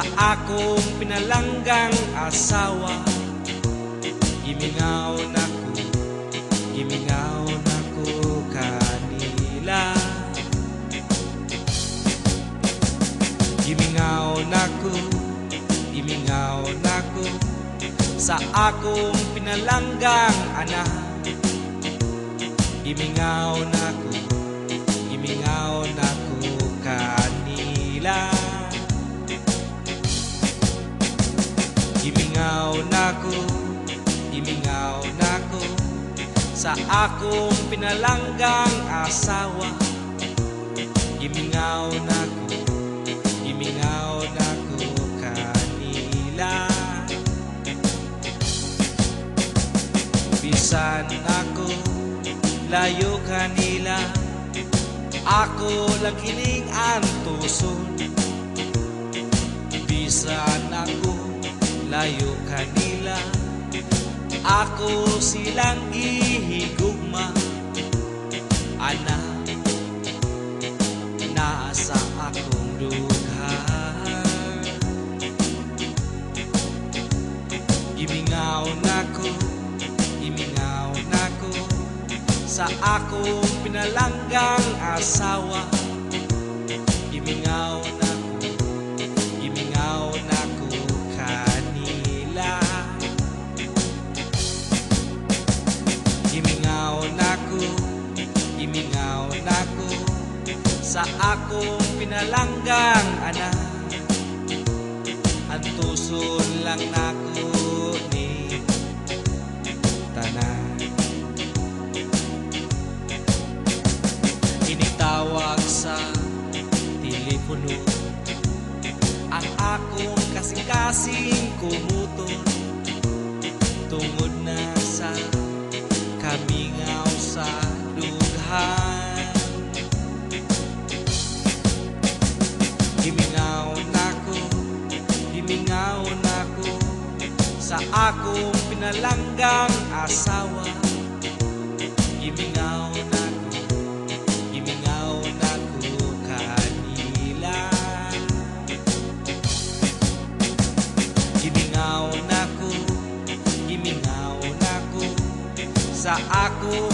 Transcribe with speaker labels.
Speaker 1: akong pinalanggang asawa. Gimingaw na ko, gimingaw na ko kanila. Gimingaw na ko, gimingaw na ko Sa akong pinalanggang anak. Gimingaw na ko, Gimingaw na ko, gimingaw na ko Sa akong pinalanggang asawa. Gimingaw na ko, gimingaw na ko kanila. Bisan ako, layo kanila. Ako lang kining antuson Bisan ako, layo kanila. Ako silang ihigugma. Anak, nasa akong dugha Gimingaw na ko, gimingaw na ko Sa akong pinalanggang asawa Gimingaw na Gimingaw na ko, gimingaw na ko Sa akong pinalanggang anak Antuson lang nako ni tanan Initawag sa telepono Ang akong kasing-kasing kumuton Tungod na sa kamingaw sa dughan Gimingaw na ko, gimingaw na ko Sa akong pinalanggang asawa Gimingaw na ko, gimingaw na ko kanila Gimingaw na ko, gimingaw